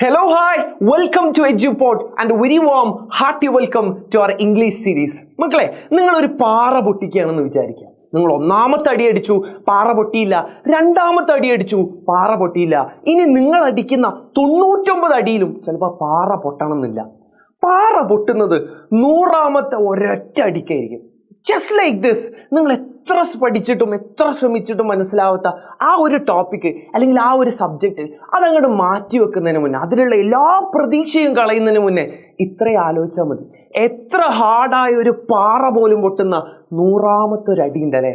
Hello, hi, welcome to EduPod and a very warm, hearty welcome to our English series. മക്കളെ നിങ്ങൾ ഒരു പാറ പൊട്ടിക്കുകയാണെന്ന് വിചാരിക്കുക. നിങ്ങൾ ഒന്നാമത്തെ അടി അടിച്ചു പാറ പൊട്ടിയില്ല. രണ്ടാമത്തെ അടി അടിച്ചു പാറ പൊട്ടിയില്ല. ഇനി നിങ്ങൾ അടിക്കുന്ന തൊണ്ണൂറ്റൊമ്പത് അടിയിലും ചിലപ്പോൾ പാറ പൊട്ടണമെന്നില്ല. പാറ പൊട്ടുന്നത് നൂറാമത്തെ ഒരൊറ്റ അടിക്കായിരിക്കും. ജസ്റ്റ് ലൈക്ക് ദിസ് നിങ്ങൾ എത്ര പഠിച്ചിട്ടും എത്ര ശ്രമിച്ചിട്ടും മനസ്സിലാവാത്ത ആ ഒരു ടോപ്പിക്ക് അല്ലെങ്കിൽ ആ ഒരു സബ്ജക്റ്റ് അതങ്ങോട്ട് മാറ്റി വെക്കുന്നതിന് മുന്നേ അതിലുള്ള എല്ലാ പ്രതീക്ഷയും കളയുന്നതിന് മുന്നേ ഇത്രയും ആലോചിച്ചാൽ മതി. എത്ര ഹാർഡായ ഒരു പാറ പോലും പൊട്ടുന്ന നൂറാമത്തെ ഒരു അടി ഉണ്ടല്ലേ?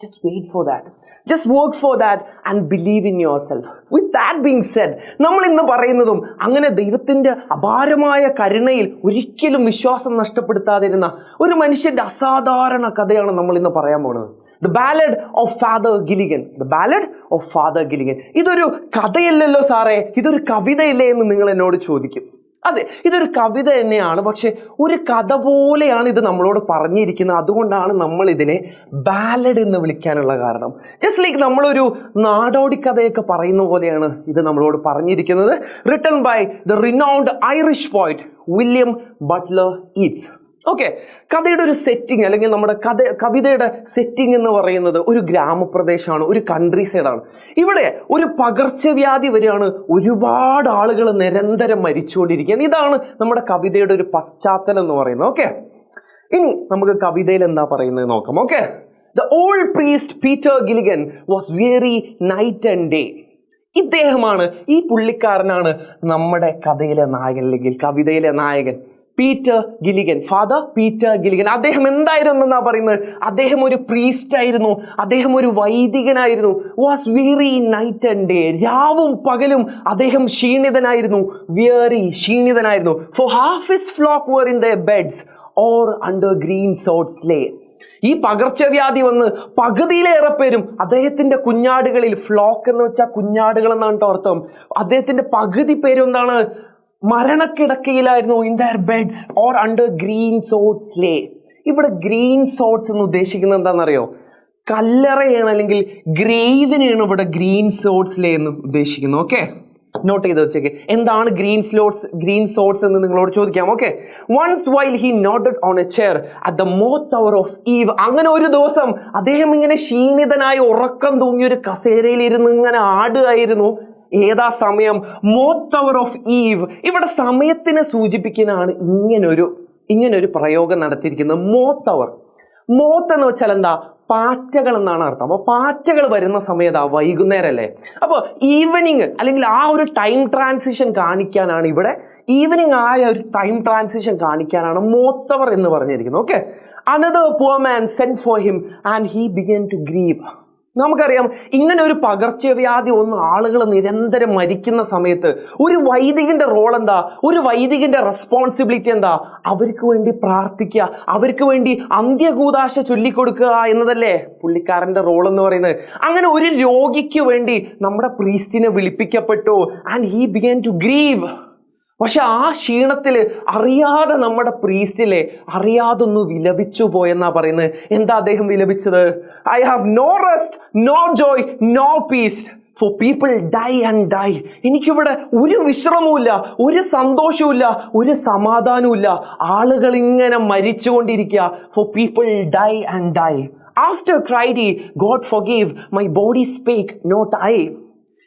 Just wait for that just work for that and believe in yourself with that being said നമ്മൾ ഇന്ന് പറയുന്നതും അങ്ങനെ ദൈവത്തിന്റെ അപാരമായ കരുണയിൽ ഒരിക്കലും വിശ്വാസം നഷ്ടപ്പെടുത്താതിരുന്ന ഒരു മനുഷ്യന്റെ അസാധാരണ കഥയാണ് നമ്മൾ ഇന്ന് പറയാൻ പോകുന്നത്. The ballad of Father Gilligan the ballad of Father Gilligan ഇതൊരു കഥയല്ലല്ലോ സാറേ. ഇതൊരു കവിതയല്ലേ എന്ന് നിങ്ങൾ എന്നോട് ചോദിക്കും. അതെ ഇതൊരു കവിത തന്നെയാണ്. പക്ഷെ ഒരു കഥ പോലെയാണ് ഇത് നമ്മളോട് പറഞ്ഞിരിക്കുന്നത്. അതുകൊണ്ടാണ് നമ്മൾ ഇതിനെ ബാലഡ് എന്ന് വിളിക്കാനുള്ള കാരണം. ജസ്റ്റ് ലൈക്ക് നമ്മളൊരു നാടോടി കഥയൊക്കെ പറയുന്ന പോലെയാണ് ഇത് നമ്മളോട് പറഞ്ഞിരിക്കുന്നത്. Written by the renowned Irish poet William Butler Yeats okay കഥയുടെ ഒരു സെറ്റിംഗ് അല്ലെങ്കിൽ നമ്മുടെ കഥ കവിതയുടെ സെറ്റിംഗ് എന്ന് പറയുന്നത് ഒരു ഗ്രാമപ്രദേശമാണ് ഒരു കൺട്രി സൈഡാണ് ഇവിടെ ഒരു പകർച്ചവ്യാധി വരികയാണ് ഒരുപാട് ആളുകൾ നിരന്തരം മരിച്ചുകൊണ്ടിരിക്കുകയാണ് ഇതാണ് നമ്മുടെ കവിതയുടെ ഒരു പശ്ചാത്തലം എന്ന് പറയുന്നത്. ഓക്കെ ഇനി നമുക്ക് കവിതയിൽ എന്താ പറയുന്നത് നോക്കാം. Okay the old priest Peter Gilligan was weary night and day ഇദ്ദേഹമാണ് ഈ പുള്ളിക്കാരനാണ് നമ്മുടെ കഥയിലെ നായകൻ അല്ലെങ്കിൽ കവിതയിലെ നായകൻ. Peter Gilligan Father Peter Gilligan. അദ്ദേഹം എന്തായിരുന്നു എന്നാ പറയുന്നത്? അദ്ദേഹം ഒരു പ്രീസ്റ്റ് ആയിരുന്നു. അദ്ദേഹം ഒരു വൈദികനായിരുന്നു. Was weary night and day രാവും പകലും അദ്ദേഹം ക്ഷീണിതനായിരുന്നു. Weary ക്ഷീണിതനായിരുന്നു. For half his flock were in the beds or under green sods lay ഈ പകർച്ചവ്യാധി വന്ന് പകുതിയിലേറെ പേരും അദ്ദേഹത്തിന്റെ കുഞ്ഞാടുകളിൽ ഫ്ലോക്ക് എന്ന് വെച്ചാൽ കുഞ്ഞാടുകൾ എന്നാണ് കേട്ടോ അർത്ഥം. അദ്ദേഹത്തിന്റെ പകുതി പേരും എന്താണ്? മരണക്കിടക്കയിലായിരുന്നു in their beds or under green sods lay. ഇവിടെ ഗ്രീൻ സോട്ട്സ് എന്ന് ഉദ്ദേശിക്കുന്നത് എന്താണെന്നറിയോ? കല്ലറയാണ് അല്ലെങ്കിൽ ഗ്രേവിനെയാണ് ഇവിടെ ഗ്രീൻ സോട്ട്സ് ലേ എന്ന് ഉദ്ദേശിക്കുന്നത് ഓക്കെ നോട്ട് ചെയ്ത് വെച്ചേക്ക്. എന്താണ് ഗ്രീൻ സ്ലോട്ട്സ് ഗ്രീൻ സോട്ട്സ് എന്ന് നിങ്ങളോട് ചോദിക്കാം okay once while he nodded on a chair at the moth hour of eve അങ്ങനെ ഒരു ദിവസം അദ്ദേഹം ഇങ്ങനെ ക്ഷീണിതനായി ഉറക്കം തൂങ്ങി ഒരു കസേരയിൽ ഇരുന്ന് ഇങ്ങനെ ആടുകയായിരുന്നു. ഏതാ സമയം? മോത്ത് അവർ ഓഫ് ഈവ് ഇവിടെ സമയത്തിനെ സൂചിപ്പിക്കാനാണ് ഇങ്ങനൊരു ഇങ്ങനൊരു പ്രയോഗം നടത്തിയിരിക്കുന്നത്. മോത്ത് അവർ മോത്ത് എന്ന് വെച്ചാൽ എന്താ? പാറ്റകൾ എന്നാണ് അർത്ഥം. അപ്പോൾ പാറ്റകൾ വരുന്ന സമയത്താ വൈകുന്നേരമല്ലേ അപ്പോൾ ഈവനിങ് അല്ലെങ്കിൽ ആ ഒരു ടൈം ട്രാൻസിഷൻ കാണിക്കാനാണ് ഇവിടെ ഈവനിങ് ആയ ഒരു ടൈം ട്രാൻസിഷൻ കാണിക്കാനാണ് മോത്തവർ എന്ന് പറഞ്ഞിരിക്കുന്നത്. Okay another poor man send for him and he began to grieve നമുക്കറിയാം ഇങ്ങനെ ഒരു പകർച്ചവ്യാധി ഒന്ന് ആളുകൾ നിരന്തരം മരിക്കുന്ന സമയത്ത് ഒരു വൈദികന്റെ റോൾ എന്താ? ഒരു വൈദികന്റെ റെസ്പോൺസിബിലിറ്റി എന്താ? അവർക്ക് വേണ്ടി പ്രാർത്ഥിക്കുക അവർക്ക് വേണ്ടി അന്ത്യകൂതാശ ചൊല്ലിക്കൊടുക്കുക എന്നതല്ലേ പുള്ളിക്കാരന്റെ റോൾ എന്ന് പറയുന്നത്. അങ്ങനെ ഒരു രോഗിക്ക് വേണ്ടി നമ്മുടെ പ്രീസ്റ്റിനെ വിളിപ്പിക്കപ്പെട്ടു and he began to grieve പക്ഷെ ആ ക്ഷീണത്തിൽ അറിയാതെ നമ്മുടെ പ്രീസ്റ്റിലെ അറിയാതെ ഒന്ന് വിലപിച്ചു പോയെന്നാ പറയുന്നത്. എന്താ അദ്ദേഹം വിലപിച്ചത്? I have no rest no joy no peace for people die and die എനിക്കിവിടെ ഒരു വിശ്രമവുമില്ല ഒരു സന്തോഷവുമില്ല ഒരു സമാധാനവുമില്ല. ആളുകൾ ഇങ്ങനെ മരിച്ചുകൊണ്ടിരിക്കുക. For people die and die after cried he God forgive my body spake not I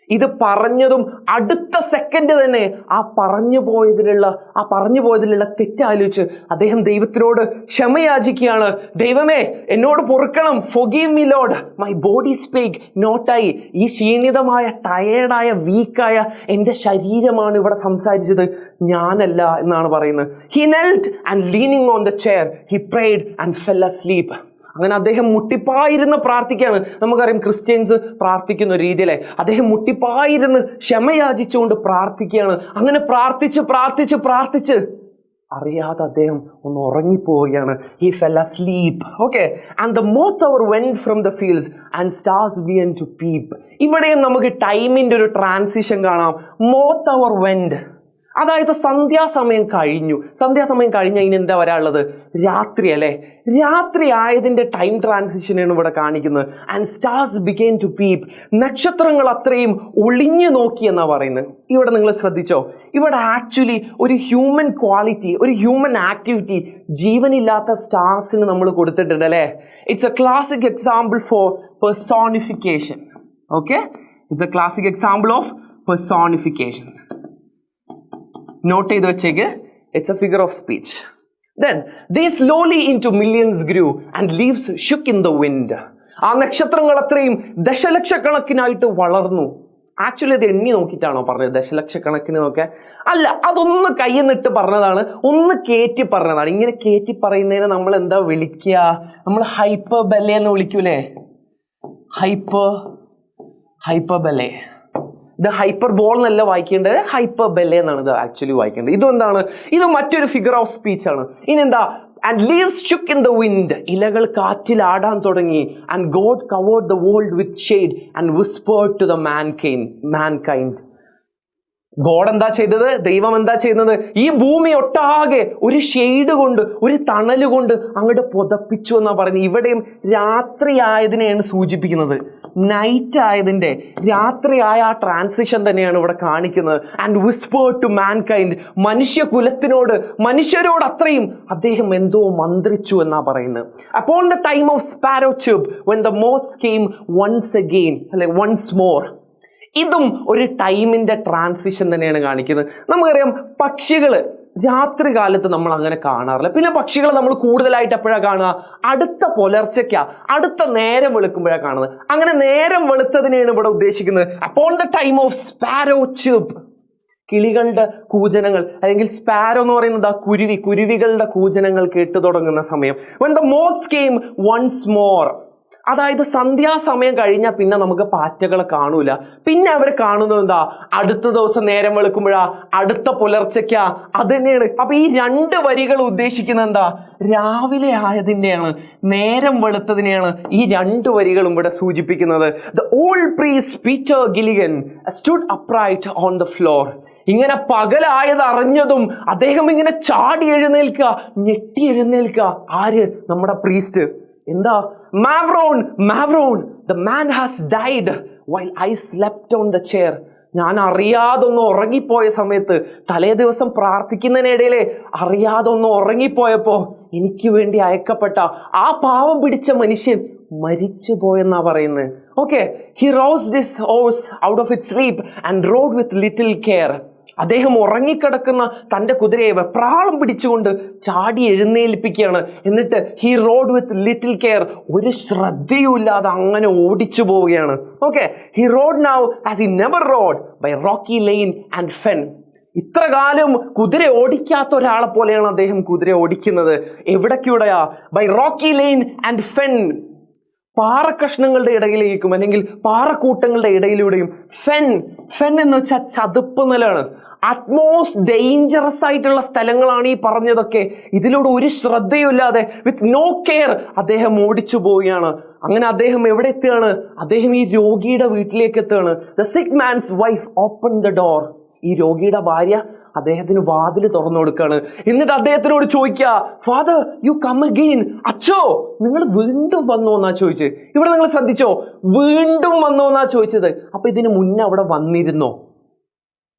ഇത് പറഞ്ഞതും അടുത്ത സെക്കൻഡ് തന്നെ ആ പറഞ്ഞു പോയതിലുള്ള ആ പറഞ്ഞു പോയതിലുള്ള തെറ്റാലോചിച്ച് അദ്ദേഹം ദൈവത്തിനോട് ക്ഷമയാചിക്കുകയാണ്. ദൈവമേ എന്നോട് പൊറുക്കണം. Forgive me Lord my body spake നോട്ടായി ഈ ക്ഷീണിതമായ ടയേർഡായ വീക്കായ എന്റെ ശരീരമാണ് ഇവിടെ സംസാരിച്ചത്. ഞാനല്ല എന്നാണ് പറയുന്നത്. He knelt and leaning on the chair he prayed and asleep അങ്ങനെ അദ്ദേഹം മുട്ടിപ്പായിരുന്ന് പ്രാർത്ഥിക്കുകയാണ്. നമുക്കറിയാം ക്രിസ്ത്യൻസ് പ്രാർത്ഥിക്കുന്ന രീതിയിലെ അദ്ദേഹം മുട്ടിപ്പായിരുന്ന് ക്ഷമയാചിച്ചുകൊണ്ട് പ്രാർത്ഥിക്കുകയാണ്. അങ്ങനെ പ്രാർത്ഥിച്ച് പ്രാർത്ഥിച്ച് പ്രാർത്ഥിച്ച് അറിയാതെ അദ്ദേഹം ഒന്ന് ഉറങ്ങിപ്പോവുകയാണ്. ഈ fell asleep okay and the moth hour went from the fields and stars began to peep ഇവിടെയും നമുക്ക് ടൈമിന്റെ ഒരു ട്രാൻസിഷൻ കാണാം. മോത്ത് അവർ വെൻഡ് അതായത് സന്ധ്യാസമയം കഴിഞ്ഞു. സന്ധ്യാസമയം കഴിഞ്ഞ ഇനി എന്താ വരാനുള്ളത്? രാത്രി അല്ലേ? രാത്രി ആയതിന്റെ ടൈം ട്രാൻസിഷനാണ് ഇവിടെ കാണിക്കുന്നത്. And stars began to peep നക്ഷത്രങ്ങൾ അത്രയും ഒളിഞ്ഞു നോക്കി എന്നാ പറയുന്നത്. ഇവിടെ നിങ്ങൾ ശ്രദ്ധിച്ചോ? ഇവിടെ ആക്ച്വലി ഒരു ഹ്യൂമൻ ക്വാളിറ്റി ഒരു ഹ്യൂമൻ ആക്ടിവിറ്റി ജീവനില്ലാത്ത സ്റ്റാർസിന് നമ്മൾ കൊടുത്തിട്ടുണ്ട് അല്ലേ? It's a classic example for personification okay it's a classic example of personification note ചെയ്ത് വെച്ചേക്ക്. It's a figure of speech then they slowly into millions grew and leaves shook in the wind ആ നക്ഷത്രങ്ങൾ അത്രയും ദശലക്ഷക്കണക്കിനായിട്ട് വളർന്നു. Actually അത് എണ്ണി നോക്കിയിട്ടാണോ പറഞ്ഞത്? ദശലക്ഷക്കണക്കിന് നോക്കെ. അല്ല അതൊന്ന് കയ്യിൽ നിട്ട് പറഞ്ഞതാണ്. ഒന്ന് കയറ്റി പറഞ്ഞതാണ്. ഇങ്ങനെ കയറ്റി പറയുന്നതിനെ നമ്മൾ എന്താ വിളിക്കുക? നമ്മൾ ഹൈപ്പർ ബെല്ലെ എന്ന് വിളിക്കൂലേ? ഹൈപ്പർ ഹൈപ്പർ ബെല്ലെ ഇത് ഹൈപ്പർ ബോൾ എന്നല്ല വായിക്കേണ്ടത് ഹൈപ്പർ ബെല്ലെ എന്നാണ് ഇത് ആക്ച്വലി വായിക്കേണ്ടത്. ഇത് എന്താണ് ഇത് മറ്റൊരു ഫിഗർ ഓഫ് സ്പീച്ച് ആണ്. ഇനി എന്താ and leaves shook in the wind ഇലകൾ കാറ്റിൽ ആടാൻ തുടങ്ങി. And God covered the world with shade and whispered to the mankind mankind God എന്താ ചെയ്തത്? ദൈവം എന്താ ചെയ്യുന്നത്? ഈ ഭൂമി ഒട്ടാകെ ഒരു ഷെയ്ഡ് കൊണ്ട് ഒരു തണൽ കൊണ്ട് അങ്ങോട്ട് പുതപ്പിച്ചു എന്നാ പറയുന്നത്. ഇവിടെയും രാത്രി ആയതിനെയാണ് സൂചിപ്പിക്കുന്നത്. നൈറ്റ് ആയതിന്റെ രാത്രിയായ ആ ട്രാൻസിഷൻ തന്നെയാണ് ഇവിടെ കാണിക്കുന്നത്. And whisper to mankind മനുഷ്യകുലത്തിനോട് മനുഷ്യരോട് അത്രയും അദ്ദേഹം എന്തോ മന്ത്രിച്ചു എന്നാ പറയുന്നത്. അപ്പോൾ the time of sparrow tube when the moth came once again അല്ലെ വൺസ് മോർ ഇതും ഒരു ടൈമിന്റെ ട്രാൻസിഷൻ തന്നെയാണ് കാണിക്കുന്നത്. നമുക്കറിയാം പക്ഷികൾ രാത്രി കാലത്ത് നമ്മൾ അങ്ങനെ കാണാറില്ല. പിന്നെ പക്ഷികളെ നമ്മൾ കൂടുതലായിട്ട് എപ്പോഴാണ് കാണുക? അടുത്ത പുലർച്ചയ്ക്കാ. അടുത്ത നേരം വെളുക്കുമ്പോഴാണ് കാണുന്നത്. അങ്ങനെ നേരം വെളുത്തതിനെയാണ് ഇവിടെ ഉദ്ദേശിക്കുന്നത്. അപ്പോൾ the time of sparrow chirp കിളികളുടെ കൂജനങ്ങൾ അല്ലെങ്കിൽ സ്പാരോ എന്ന് പറയുന്നത് ആ കുരുവി കുരുവികളുടെ കൂജനങ്ങൾ കേട്ടു തുടങ്ങുന്ന സമയം. When the moths came once more അതായത് സന്ധ്യാസമയം കഴിഞ്ഞാൽ പിന്നെ നമുക്ക് പാറ്റകളെ കാണൂല. പിന്നെ അവർ കാണുന്നത് എന്താ? അടുത്ത ദിവസം നേരം വെളുക്കുമ്പോഴാ അടുത്ത പുലർച്ചയ്ക്കാ. അത് തന്നെയാണ് അപ്പൊ ഈ രണ്ട് വരികൾ ഉദ്ദേശിക്കുന്നത് എന്താ? രാവിലെ ആയതിന്റെയാണ് നേരം വെളുത്തതിനെയാണ് ഈ രണ്ട് വരികളും ഇവിടെ സൂചിപ്പിക്കുന്നത്. The old priest Peter Gilligan stood upright on the floor ഇങ്ങനെ പകലായത് അറിഞ്ഞതും അദ്ദേഹം ഇങ്ങനെ ചാടി എഴുന്നേൽക്കുക ഞെട്ടി എഴുന്നേൽക്കുക. ആര്? നമ്മുടെ പ്രീസ്റ്റ് എന്താ? Mavrone mavrone the man has died while I slept on the chair ഞാൻ അറിയാതൊന്ന് ഉറങ്ങിപ്പോയ സമയത്ത് തലേ ദിവസം പ്രാർത്ഥിക്കുന്നതിനിടയിലെ അറിയാതൊന്ന് ഉറങ്ങിപ്പോയപ്പോ എനിക്ക് വേണ്ടി അയക്കപ്പെട്ട ആ പാവം പിടിച്ച മനുഷ്യൻ മരിച്ചു പോയെന്നാ പറയുന്നത്. Okay he rose this horse out of it sleep and rode with little care അദ്ദേഹം ഉറങ്ങിക്കിടക്കുന്ന തന്റെ കുതിരയെ വെപ്രാളം പിടിച്ചുകൊണ്ട് ചാടി എഴുന്നേൽപ്പിക്കുകയാണ്. എന്നിട്ട് he rode with little care ഒരു ശ്രദ്ധയുമില്ലാതെ അങ്ങനെ ഓടിച്ചു പോവുകയാണ്. Okay he rode now as he never rode by rocky lane and fen ഇത്ര കാലം കുതിര ഓടിക്കാത്ത ഒരാളെ പോലെയാണ് അദ്ദേഹം കുതിര ഓടിക്കുന്നത്. എവിടേക്കൂടെയാ by rocky lane and fen പാറക്കഷ്ണങ്ങളുടെ ഇടയിലേക്കും അല്ലെങ്കിൽ പാറക്കൂട്ടങ്ങളുടെ ഇടയിലൂടെയും ഫെൻ ഫെൻ എന്ന് വെച്ചാൽ ചതുപ്പ് നിലയാണ്. അറ്റ്മോസ്റ്റ് ഡേഞ്ചറസ് ആയിട്ടുള്ള സ്ഥലങ്ങളാണ് ഈ പറഞ്ഞതൊക്കെ. ഇതിലൂടെ ഒരു ശ്രദ്ധയുമില്ലാതെ വിത്ത് നോ കെയർ അദ്ദേഹം ഓടിച്ചു പോവുകയാണ്. അങ്ങനെ അദ്ദേഹം എവിടെ എത്തുകയാണ്? അദ്ദേഹം ഈ രോഗിയുടെ വീട്ടിലേക്ക് എത്തുകയാണ്. The sick man's wife open the door ഈ രോഗിയുടെ ഭാര്യ അദ്ദേഹത്തിന് വാതിൽ തുറന്നു കൊടുക്കുകയാണ് എന്നിട്ട് അദ്ദേഹത്തിനോട് ചോദിക്കുക ഫാദർ യു കം അഗെയിൻ അച്ഛോ നിങ്ങൾ വീണ്ടും വന്നോ എന്നാ ചോദിച്ചത് ഇവിടെ നിങ്ങൾ ശ്രദ്ധിച്ചോ വീണ്ടും വന്നോ എന്നാ ചോദിച്ചത്? അപ്പൊ ഇതിന് മുന്നേ അവിടെ വന്നിരുന്നോ?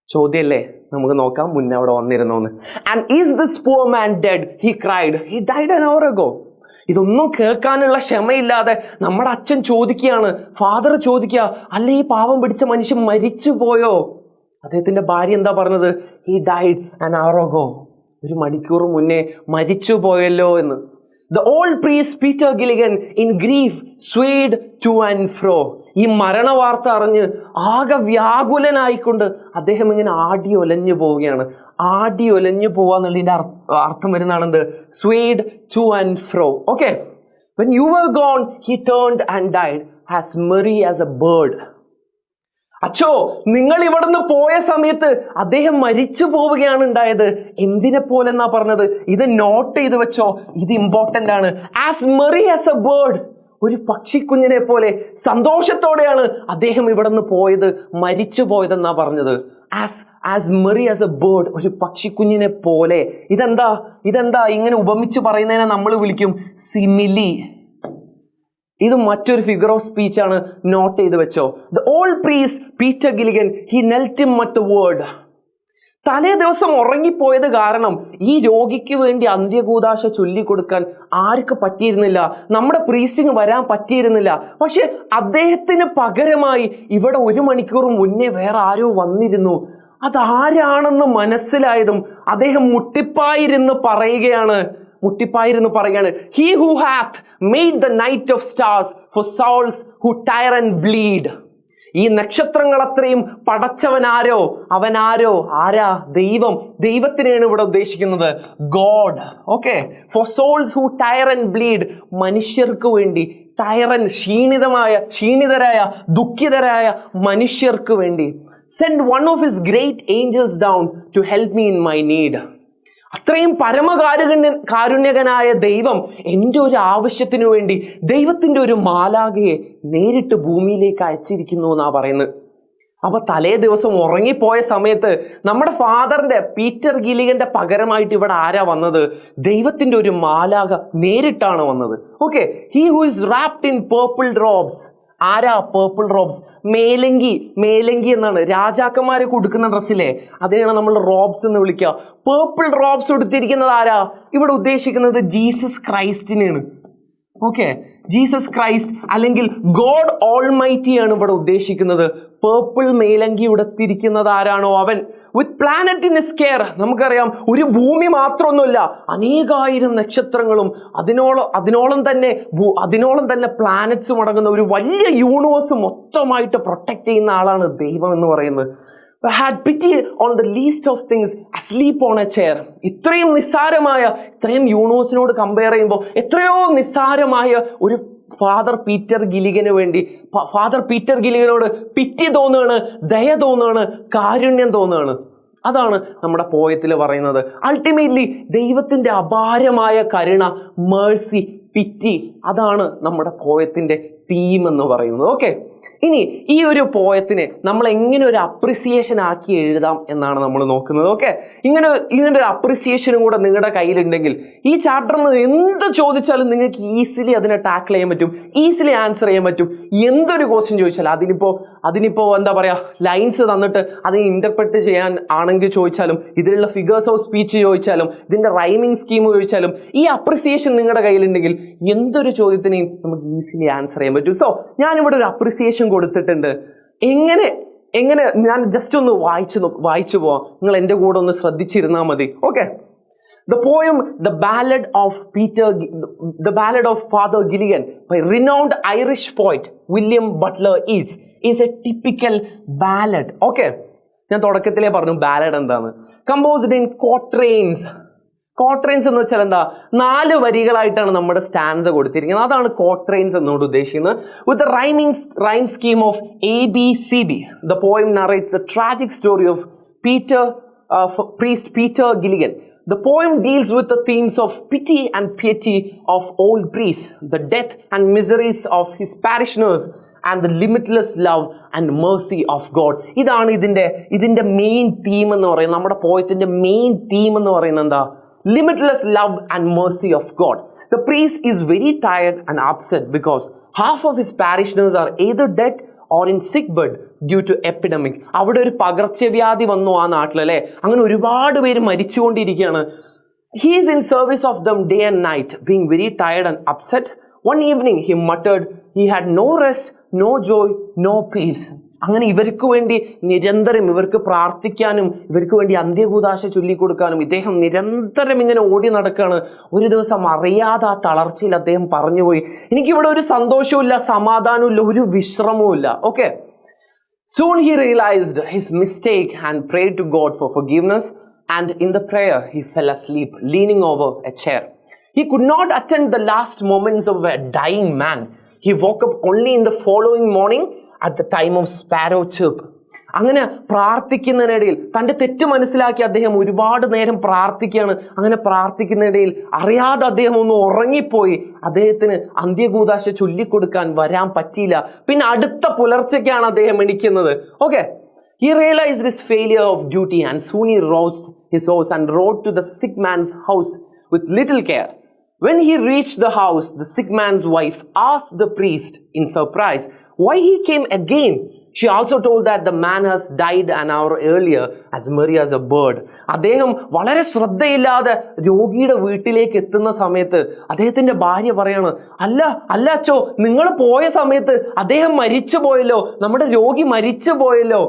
ചോദ്യല്ലേ നമുക്ക് നോക്കാം മുന്നേ അവിടെ വന്നിരുന്നോ എന്ന് and is this poor man dead he cried he died an ago. ഇതൊന്നും കേൾക്കാനുള്ള ക്ഷമയില്ലാതെ നമ്മുടെ അച്ഛൻ ചോദിക്കുകയാണ്. ഫാദർ ചോദിക്കുക അല്ലെ ഈ പാവം പിടിച്ച മനുഷ്യൻ മരിച്ചു പോയോ അദ്ദേഹത്തിന്റെ ഭാര്യ എന്താ പറഞ്ഞത്? ഈ ഡൈഡ് ആൻ അവറോഗോ ഒരു മണിക്കൂർ മുന്നേ മരിച്ചു പോയല്ലോ എന്ന്. The old priest Peter Gilligan in grief swayed to and fro ഈ മരണവാർത്ത അറിഞ്ഞ് ആകെ വ്യാകുലനായിക്കൊണ്ട് അദ്ദേഹം ഇങ്ങനെ ആടി ഒലഞ്ഞു പോവുകയാണ്. ആടി ഒലഞ്ഞു പോവുക എന്നുള്ളതിന്റെ അർത്ഥം വരുന്നതാണെന്ത്? Swayed to and fro okay when you were gone he turned and died as merry as a bird അച്ചോ നിങ്ങൾ ഇവിടുന്ന് പോയ സമയത്ത് അദ്ദേഹം മരിച്ചു പോവുകയാണ് ഉണ്ടായത്. എന്തിനെ പോലെ എന്നാ പറഞ്ഞത്? ഇത് നോട്ട് ചെയ്ത് വെച്ചോ. ഇത് ഇമ്പോർട്ടന്റ് ആണ്. As merry as a bird ഒരു പക്ഷിക്കുഞ്ഞിനെ പോലെ സന്തോഷത്തോടെയാണ് അദ്ദേഹം ഇവിടുന്ന് പോയത് മരിച്ചു പോയതെന്നാ പറഞ്ഞത്. As as merry as a bird ഒരു പക്ഷിക്കുഞ്ഞിനെ പോലെ. ഇതെന്താ? ഇതെന്താ? ഇങ്ങനെ ഉപമിച്ച് പറയുന്നതിനെ നമ്മൾ വിളിക്കും സിമിലി ഇത് മറ്റൊരു ഫിഗർ ഓഫ് സ്പീച്ച് ആണ്. നോട്ട് ചെയ്ത് വെച്ചോ. The old priest Peter Gilligan he knelt മറ്റ് വേർഡ് തലേ ദിവസം ഉറങ്ങിപ്പോയത് കാരണം ഈ രോഗിക്ക് വേണ്ടി അന്ത്യകൂതാശ ചൊല്ലിക്കൊടുക്കാൻ ആർക്ക് പറ്റിയിരുന്നില്ല? നമ്മുടെ പ്രീസ്റ്റിന് വരാൻ പറ്റിയിരുന്നില്ല. പക്ഷെ അദ്ദേഹത്തിന് പകരമായി ഇവിടെ ഒരു മണിക്കൂർ മുന്നേ വേറെ ആരോ വന്നിരുന്നു. അതാരാണെന്ന് മനസ്സിലായതും അദ്ദേഹം മുട്ടിപ്പായിരുന്നു പറയുകയാണ്. മുട്ടിപ്പായിരുന്നു പറയാണ് he who hath made the night of stars for souls who tire and bleed ഈ നക്ഷത്രങ്ങൾ അത്രയും പടച്ചവനാരോ അവനാരോ ആരാ? ദൈവം. ദൈവത്തിനെയാണ് ഇവിടെ ഉദ്ദേശിക്കുന്നത് God okay for souls who tire and bleed മനുഷ്യർക്ക് വേണ്ടി ടയറൻ ക്ഷീണിതമായ ക്ഷീണിതരായ ദുഃഖിതരായ മനുഷ്യർക്ക് വേണ്ടി send one of his great angels down to help me in my need അത്രയും പരമകാരുണ്യ കാരുണ്യകനായ ദൈവം എന്റെ ഒരു ആവശ്യത്തിനു വേണ്ടി ദൈവത്തിന്റെ ഒരു മാലാകയെ നേരിട്ട് ഭൂമിയിലേക്ക് അയച്ചിരിക്കുന്നു എന്നാ പറയുന്നത്. അപ്പൊ തലേ ദിവസം ഉറങ്ങിപ്പോയ സമയത്ത് നമ്മുടെ ഫാദറിന്റെ പീറ്റർ ഗിലിഗന്റെ പകരമായിട്ട് ഇവിടെ ആരാ വന്നത്? ദൈവത്തിന്റെ ഒരു മാലാക നേരിട്ടാണ് വന്നത്. Okay he who is wrapped in purple drops ആരാ പേർപ്പിൾ റോബ്സ് മേലങ്കി മേലങ്കി എന്നാണ്. രാജാക്കന്മാരെ കൊടുക്കുന്ന ഡ്രസ്സില്ലേ അതിനെയാണ് നമ്മൾ റോബ്സ് എന്ന് വിളിക്കുക. പേർപ്പിൾ റോബ്സ് കൊടുത്തിരിക്കുന്നത് ആരാ? ഇവിടെ ഉദ്ദേശിക്കുന്നത് ജീസസ് ക്രൈസ്റ്റിനെയാണ് ഓക്കെ ജീസസ് ക്രൈസ്റ്റ് അല്ലെങ്കിൽ ഗോഡ് ഓൾമൈറ്റി ആണ് ഇവിടെ ഉദ്ദേശിക്കുന്നത്. പേർപ്പിൾ മേലങ്കി ഉടുത്തിരിക്കുന്നത് ആരാണോ അവൻ? വിത്ത് പ്ലാനറ്റ് ഇൻ കെയർ നമുക്കറിയാം ഒരു ഭൂമി മാത്രമൊന്നുമില്ല. അനേകായിരം നക്ഷത്രങ്ങളും അതിനോളം അതിനോളം തന്നെ അതിനോളം തന്നെ പ്ലാനറ്റ്സ് അടങ്ങുന്ന ഒരു വലിയ യൂണിവേഴ്സ് മൊത്തമായിട്ട് പ്രൊട്ടക്ട് ചെയ്യുന്ന ആളാണ് ദൈവം എന്ന് പറയുന്നത്. Had pity on the least of things asleep on a chair ഇത്രയും നിസ്സാരമായ ഇത്രയും യൂണിവേഴ്സിനോട് കമ്പയർ ചെയ്യുമ്പോൾ എത്രയോ നിസ്സാരമായ ഒരു ഫാദർ പീറ്റർ ഗിലിഗന് വേണ്ടി ഫാദർ പീറ്റർ ഗിലിഗനോട് പിറ്റി തോന്നുകയാണ് ദയ തോന്നുകയാണ് കാരുണ്യം തോന്നുകയാണ്. അതാണ് നമ്മുടെ പോയത്തിൽ പറയുന്നത്. അൾട്ടിമേറ്റ്ലി ദൈവത്തിന്റെ അപാരമായ കരുണ മേഴ്സി പിറ്റി. അതാണ് നമ്മുടെ പോയത്തിന്റെ തീം എന്ന് പറയുന്നത്. ഓക്കെ ഇനി ഈ ഒരു പോയത്തിനെ നമ്മൾ എങ്ങനെ ഒരു അപ്രിസിയേഷൻ ആക്കി എഴുതാം എന്നാണ് നമ്മൾ നോക്കുന്നത്. ഓക്കെ ഇങ്ങനെ ഇങ്ങനെ ഒരു അപ്രിസിയേഷനും കൂടെ നിങ്ങളുടെ കയ്യിലുണ്ടെങ്കിൽ ഈ ചാപ്റ്ററിൽ നിന്ന് എന്ത് ചോദിച്ചാലും നിങ്ങൾക്ക് ഈസിലി അതിനെ ടാക്കിൾ ചെയ്യാൻ പറ്റും. ഈസിലി ആൻസർ ചെയ്യാൻ പറ്റും. എന്തൊരു ക്വസ്റ്റ്യൻ ചോദിച്ചാലും അതിനിപ്പോൾ അതിനിപ്പോൾ എന്താ പറയുക ലൈൻസ് തന്നിട്ട് അതിനെ ഇന്റർപ്രറ്റ് ചെയ്യാൻ ആണെങ്കിൽ ചോദിച്ചാലും ഇതിലുള്ള ഫിഗേഴ്സ് ഓഫ് സ്പീച്ച് ചോദിച്ചാലും ഇതിന്റെ റൈമിംഗ് സ്കീം ചോദിച്ചാലും ഈ അപ്രിസിയേഷൻ നിങ്ങളുടെ കയ്യിലുണ്ടെങ്കിൽ എന്തൊരു ചോദ്യത്തിനെയും നമുക്ക് ഈസിലി ആൻസർ ചെയ്യാൻ പറ്റും. സോ ഞാനിവിടെ ഒരു അപ്രിസിയേഷൻ കൊടുത്തിട്ടുണ്ട്. എങ്ങനെ എങ്ങനെ ഞാൻ ജസ്റ്റ് ഒന്ന് വായിച്ചു വായിച്ചു പോവാം. നിങ്ങൾ എന്റെ കൂടെ ഒന്ന് ശ്രദ്ധിച്ചിരുന്നാൽ മതി. Okay The poem The ballad of Peter The ballad of Father Gilligan by renowned Irish poet William Butler is is a typical ballad Okay. ഞാൻ തുടക്കത്തിലേ പറഞ്ഞു ബാലഡ് എന്താണ്? കമ്പോസ്ഡ് ഇൻ കോട്രെയിൻസ് കോട്രെയിൻസ് എന്ന് വെച്ചാൽ എന്താ? നാല് വരികളായിട്ടാണ് നമ്മുടെ സ്റ്റാൻസ് കൊടുത്തിരിക്കുന്നത്. അതാണ് കോട്രെയിൻസ് എന്നോട് ഉദ്ദേശിക്കുന്നത്. With rhyming rhyme scheme of A B C B the poem narrates the tragic story of Peter priest Peter Gilligan the poem deals with the themes of pity and piety of old priests, the death and miseries of his parishioners, and the limitless love and mercy of God ഇതാണ് ഇതിന്റെ ഇതിന്റെ main theme എന്ന് പറയുന്നത്. നമ്മുടെ പോയത്തിന്റെ main theme എന്ന് പറയുന്നത് എന്താ? Limitless love and mercy of God. The priest is very tired and upset because half of his parishioners are either dead or in sick bed due to epidemic അവിടെ ഒരു പകർച്ചവ്യാധി വന്നു ആ നാട്ടിൽ അല്ലേ അങ്ങനെ ഒരുപാട് പേര് മരിച്ചുകൊണ്ടിരിക്കുകയാണ്. He's in service of them day and night being very tired and upset one evening he muttered he had no rest no joy no peace അങ്ങനെ ഇവർക്ക് വേണ്ടി നിരന്തരം ഇവർക്ക് പ്രാർത്ഥിക്കാനും ഇവർക്ക് വേണ്ടി അന്ത്യകൂതാശ ചൊല്ലിക്കൊടുക്കാനും ഇദ്ദേഹം നിരന്തരം ഇങ്ങനെ ഓടി നടക്കുകയാണ് ഒരു ദിവസം അറിയാതെ ആ തളർച്ചയിൽ അദ്ദേഹം പറഞ്ഞുപോയി എനിക്കിവിടെ ഒരു സന്തോഷവും സമാധാനവും ഇല്ല ഒരു വിശ്രമവും ഇല്ല okay Soon he realized his mistake and prayed to God for forgiveness. And in the prayer, he fell asleep, leaning over a chair. He could not attend the last moments of a dying man. He woke up only in the following morning at the time of sparrow chirp. അങ്ങനെ പ്രാർത്ഥിക്കുന്നതിനിടയിൽ തന്റെ തെറ്റ് മനസ്സിലാക്കി അദ്ദേഹം ഒരുപാട് നേരം പ്രാർത്ഥിക്കുകയാണ്. അങ്ങനെ പ്രാർത്ഥിക്കുന്നതിനിടയിൽ അറിയാതെ അദ്ദേഹം ഒന്ന് ഉറങ്ങിപ്പോയി. അദ്ദേഹത്തിന് അന്ത്യകൂതാശ ചൊല്ലിക്കൊടുക്കാൻ വരാൻ പറ്റിയില്ല. പിന്നെ അടുത്ത പുലർച്ചയ്ക്കാണ് അദ്ദേഹം എണിക്കുന്നത്. Okay he realized his failure of duty and soon he roused his and rode to the sick man's house with little care. When he reached the house, the sick man's wife asked the priest in surprise why he came again. She also told that the man has died an hour earlier as merry as a bird. അദ്ദേഹം വളരെ ശ്രദ്ധയില്ലാതെ രോഗിയുടെ വീട്ടിലേക്ക് എത്തുന്ന സമയത്ത് അദ്ദേഹത്തിന്റെ ഭാര്യ പറയാണ് അല്ല അല്ല അച്ചോ നിങ്ങൾ പോയ സമയത്ത് അദ്ദേഹം മരിച്ചു പോയല്ലോ നമ്മുടെ രോഗി മരിച്ചു പോയല്ലോ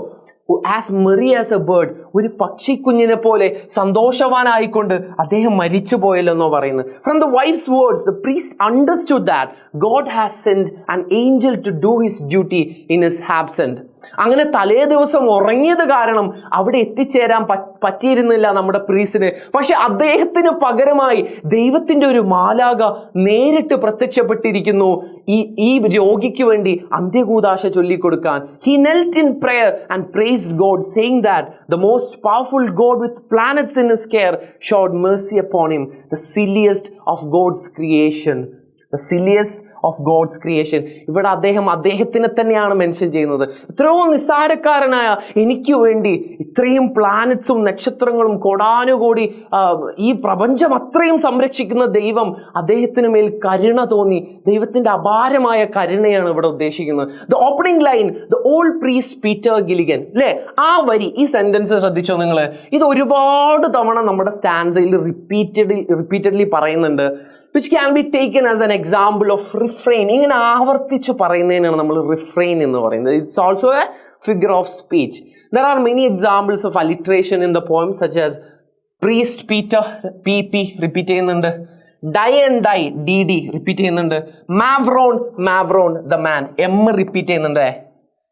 as merry as a bird ഒരു പക്ഷിക്കുഞ്ഞിനെ പോലെ സന്തോഷവാനായിക്കൊണ്ട് അദ്ദേഹം മരിച്ചു പോയല്ലെന്നോ പറയുന്നത്. From the wife's words the priest understood that God has send an angel to do his duty in his absent അങ്ങനെ തലേ ദിവസം ഉറങ്ങിയത് കാരണം അവിടെ എത്തിച്ചേരാൻ പറ്റിയിരുന്നില്ല നമ്മുടെ പ്രീസിന്. പക്ഷെ അദ്ദേഹത്തിന് പകരമായി ദൈവത്തിന്റെ ഒരു മാലാക നേരിട്ട് പ്രത്യക്ഷപ്പെട്ടിരിക്കുന്നു. ഈ ഈ രോഗിക്ക് വേണ്ടി അന്ത്യകൂതാശ ചൊല്ലിക്കൊടുക്കാൻ. He knelt in prayer and praise God saying that the most powerful God with planets in his care showed mercy upon him the silliest of God's creation the silliest of God's creation ഇവിടെ അദ്ദേഹം അദ്ദേഹത്തിനെ തന്നെയാണ് mention ചെയ്യുന്നത്. എത്രയോ നിസ്സാരക്കാരനായ എനിക്ക് വേണ്ടി ഇത്രയും പ്ലാനറ്റ്സും നക്ഷത്രങ്ങളും കോടാനുകോടി ഈ പ്രപഞ്ചം അത്രയും സംരക്ഷിക്കുന്ന ദൈവം അദ്ദേഹത്തിന് മേൽ കരുണ തോന്നി. ദൈവത്തിന്റെ അപാരമായ കരുണയാണ് ഇവിടെ ഉദ്ദേശിക്കുന്നത്. The opening line the old priest Peter Gilligan അല്ലേ ആ വരി ഈ സെന്റൻസ് ശ്രദ്ധിച്ചോ നിങ്ങൾ ഇത് ഒരുപാട് തവണ നമ്മുടെ സ്റ്റാൻസയിൽ റിപ്പീറ്റഡ് റിപ്പീറ്റഡ്ലി പറയുന്നുണ്ട്. Which can be taken as an example of refrain ഇങ്ങനെ ആവർത്തിച്ച് പറയുന്നതിനാണ് നമ്മൾ റിഫ്രെയിൻ എന്ന് പറയുന്നത്. It's also a figure of speech there are many examples of alliteration in the poem such as priest Peter P P repeat ചെയ്യുന്നുണ്ട്. Die and die D D repeat ചെയ്യുന്നുണ്ട്. Mavrone mavrone the man M repeat ചെയ്യുന്നുണ്ട്.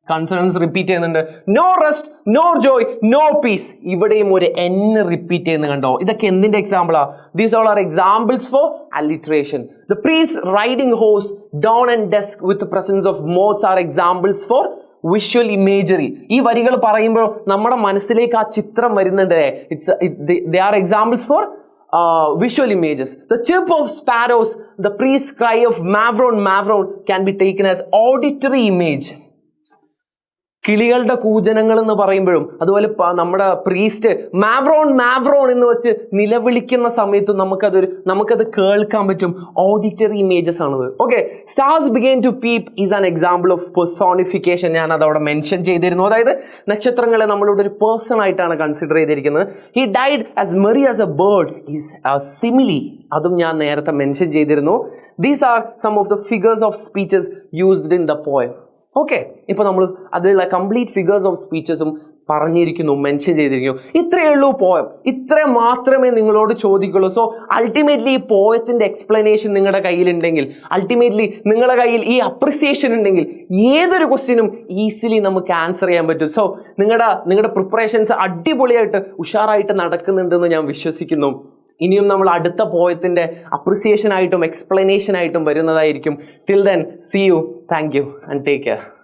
Concerns repeat ചെയ്യുന്നുണ്ട്. No rest no joy no peace ഇവിടെയും ഒരു N repeat ചെയ്യുന്ന കണ്ടോ? ഇതൊക്കെ എന്തിന്റെ എക്സാമ്പിളാ these all are examples for alliteration the priest riding horse dawn and desk with presence of moths are examples for visual imagery ഈ വരികൾ പറയുമ്പോൾ നമ്മുടെ മനസ്സിലേക്ക് ആ ചിത്രം വരുന്നുണ്ട് it's they are examples for visual images the cheep of sparrows the priest cry of mavrone mavrone can be taken as auditory image. കിളികളുടെ കൂജനങ്ങൾ എന്ന് പറയുമ്പോഴും അതുപോലെ നമ്മുടെ പ്രീസ്റ്റ് മാവ്രോൺ മാവ്രോൺ എന്ന് വെച്ച് നിലവിളിക്കുന്ന സമയത്ത് നമുക്കതൊരു നമുക്കത് കേൾക്കാൻ പറ്റും. ഓഡിറ്ററി ഇമേജസ് ആണത്. Okay stars begin to peep is an example of personification ഞാൻ അതവിടെ മെൻഷൻ ചെയ്തിരുന്നു. അതായത് നക്ഷത്രങ്ങളെ നമ്മളിവിടെ ഒരു പേഴ്സൺ ആയിട്ടാണ് കൺസിഡർ ചെയ്തിരിക്കുന്നത്. He died as merry as a bird is simile അതും ഞാൻ നേരത്തെ മെൻഷൻ ചെയ്തിരുന്നു. These are some of the figures of speeches used in the poem okay ഇപ്പൊ നമ്മൾ അതിലുള്ള കംപ്ലീറ്റ് ഫിഗേഴ്സ് ഓഫ് സ്പീച്ചസും പറഞ്ഞിരിക്കുന്നു മെൻഷൻ ചെയ്തിരിക്കുന്നു. ഇത്രയേ ഉള്ളൂ പോയം ഇത്ര മാത്രമേ നിങ്ങളോട് ചോദിക്കുള്ളൂ. സോ അൾട്ടിമേറ്റ്ലി ഈ പോയത്തിന്റെ എക്സ്പ്ലനേഷൻ നിങ്ങളുടെ കയ്യിലുണ്ടെങ്കിൽ അൾട്ടിമേറ്റ്ലി നിങ്ങളുടെ കയ്യിൽ ഈ അപ്രിസിയേഷൻ ഉണ്ടെങ്കിൽ ഏതൊരു ക്വസ്റ്റ്യനും ഈസിലി നമുക്ക് ആൻസർ ചെയ്യാൻ പറ്റും. സോ നിങ്ങളുടെ നിങ്ങളുടെ പ്രിപ്പറേഷൻസ് അടിപൊളിയായിട്ട് ഉഷാറായിട്ട് നടക്കുന്നുണ്ടെന്ന് ഞാൻ വിശ്വസിക്കുന്നു. ഇനിയും നമ്മൾ അടുത്ത പോയത്തിന്റെ അപ്രിസിയേഷൻ ആയിട്ടും എക്സ്പ്ലനേഷൻ ആയിട്ടും വരുന്നതായിരിക്കും. Till then see you thank you and take care